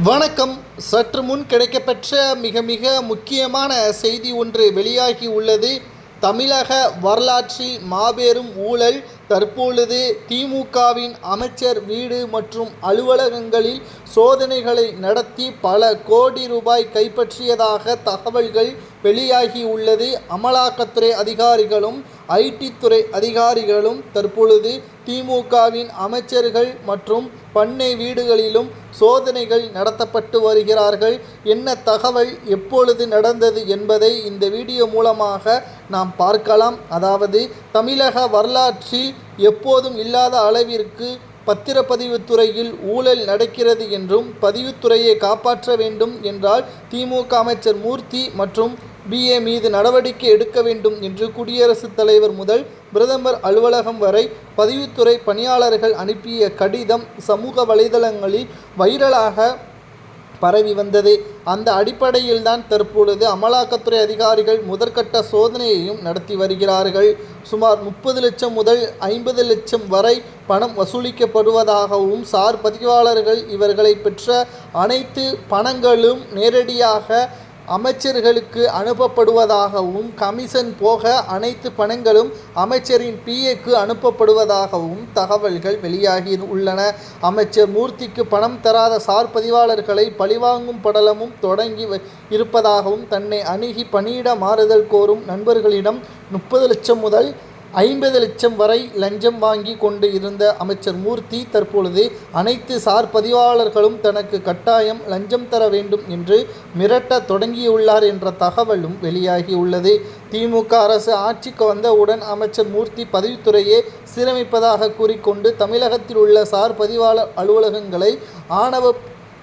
வணக்கம். சற்று முன் கிடைக்கப்பெற்ற மிக மிக முக்கியமான செய்தி ஒன்று வெளியாகி உள்ளது. தமிழக வரலாற்றில் மாபெரும் ஊழல் தற்பொழுது திமுகவின் அமைச்சர் வீடு மற்றும் அலுவலகங்களில் சோதனைகளை நடத்தி பல கோடி ரூபாய் கைப்பற்றியதாக தகவல்கள் வெளியாகியுள்ளது அமலாக்கத்துறை அதிகாரிகளும் ஐடி துறை அதிகாரிகளும் தற்பொழுது திமுகவின் அமைச்சர்கள் மற்றும் பண்ணை வீடுகளிலும் சோதனைகள் நடத்தப்பட்டு வருகிறார்கள். என்ன தகவல் எப்பொழுது நடந்தது என்பதை இந்த வீடியோ மூலமாக நாம் பார்க்கலாம். அதாவது தமிழக வரலாற்றில் எப்போதும் இல்லாத அளவிற்கு பத்திரப்பதிவுத் துறையில் ஊழல் நடக்கிறது என்றும் பதிவுத்துறையை காப்பாற்ற வேண்டும் என்றால் திமுக அமைச்சர் மூர்த்தி மற்றும் பிஏ மீது நடவடிக்கை எடுக்க வேண்டும் என்று குடியரசுத் தலைவர் முதல் பிரதமர் அலுவலகம் வரை பதிவுத்துறை பணியாளர்கள் அனுப்பிய கடிதம் சமூக வலைதளங்களில் வைரலாக பரவி வந்தது. அந்த அடிப்படையில்தான் தற்பொழுது அமலாக்கத்துறை அதிகாரிகள் முதற்கட்ட சோதனையையும் நடத்தி வருகிறார்கள். சுமார் முப்பது லட்சம் முதல் ஐம்பது லட்சம் வரை பணம் வசூலிக்கப்படுவதாகவும் சார் பதிவாளர்கள் இவர்களை பெற்ற அனைத்து பணங்களும் நேரடியாக அமைச்சர்களுக்கு அனுப்பப்படுவதாகவும் கமிஷன் போக அனைத்து பணங்களும் அமைச்சரின் பிஏக்கு அனுப்பப்படுவதாகவும் தகவல்கள் வெளியாகி உள்ளன. அமைச்சர் மூர்த்திக்கு பணம் தராத சார் பதிவாளர்களை பழிவாங்கும் படலமும் தொடங்கி இருப்பதாகவும் தன்னை அணுகி பணியிட மாறுதல் கோரும் நண்பர்களிடம் முப்பது லட்சம் முதல் ஐம்பது லட்சம் வரை லஞ்சம் வாங்கி கொண்டு இருந்த அமைச்சர் மூர்த்தி தற்பொழுது அனைத்து சார் பதிவாளர்களும் தனக்கு கட்டாயம் லஞ்சம் தர வேண்டும் என்று மிரட்ட தொடங்கியுள்ளார் என்ற தகவலும் வெளியாகி உள்ளது திமுக அரசு ஆட்சிக்கு வந்தவுடன் அமைச்சர் மூர்த்தி பதிவுத்துறையே சீரமைப்பதாக கூறிக்கொண்டு தமிழகத்தில் உள்ள சார் பதிவாளர் அலுவலகங்களை ஆணவ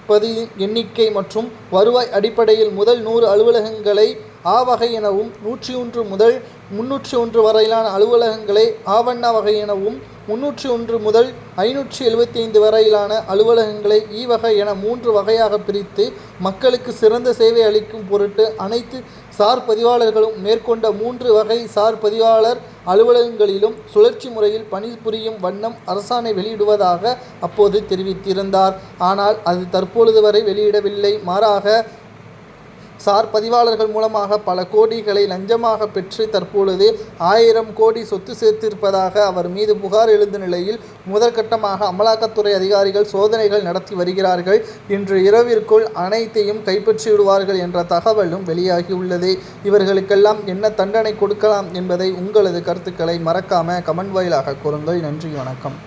பதிவின் எண்ணிக்கை மற்றும் வருவாய் அடிப்படையில் முதல் நூறு அலுவலகங்களை ஆவகை எனவும் நூற்றி ஒன்று முதல் முன்னூற்றி ஒன்று வரையிலான அலுவலகங்களை ஆவண்ண வகை எனவும் முன்னூற்றி ஒன்று முதல் ஐநூற்றி எழுபத்தி ஐந்து வரையிலான அலுவலகங்களை ஈ வகை என மூன்று வகையாக பிரித்து மக்களுக்கு சிறந்த சேவை அளிக்கும் பொருட்டு அனைத்து சார் பதிவாளர்களும் மேற்கொண்ட மூன்று வகை சார் பதிவாளர் அலுவலகங்களிலும் சுழற்சி முறையில் பணிபுரியும் வண்ணம் அரசாணை வெளியிடுவதாக அப்போது தெரிவித்திருந்தார். ஆனால் அது தற்பொழுது வரை வெளியிடவில்லை. மாறாக சார் பதிவாளர்கள் மூலமாக பல கோடிகளை லஞ்சமாக பெற்று தற்பொழுது ஆயிரம் கோடி சொத்து சேர்த்திருப்பதாக அவர் மீது புகார் எழுந்த நிலையில் முதற்கட்டமாக அமலாக்கத்துறை அதிகாரிகள் சோதனைகள் நடத்தி வருகிறார்கள். இன்று இரவிற்குள் அனைத்தையும் கைப்பற்றிவிடுவார்கள் என்ற தகவலும் வெளியாகியுள்ளது. இவர்களுக்கெல்லாம் என்ன தண்டனை கொடுக்கலாம் என்பதை உங்களது கருத்துக்களை மறக்காம கமெண்ட் வாயிலாக கூறுங்கள். நன்றி வணக்கம்.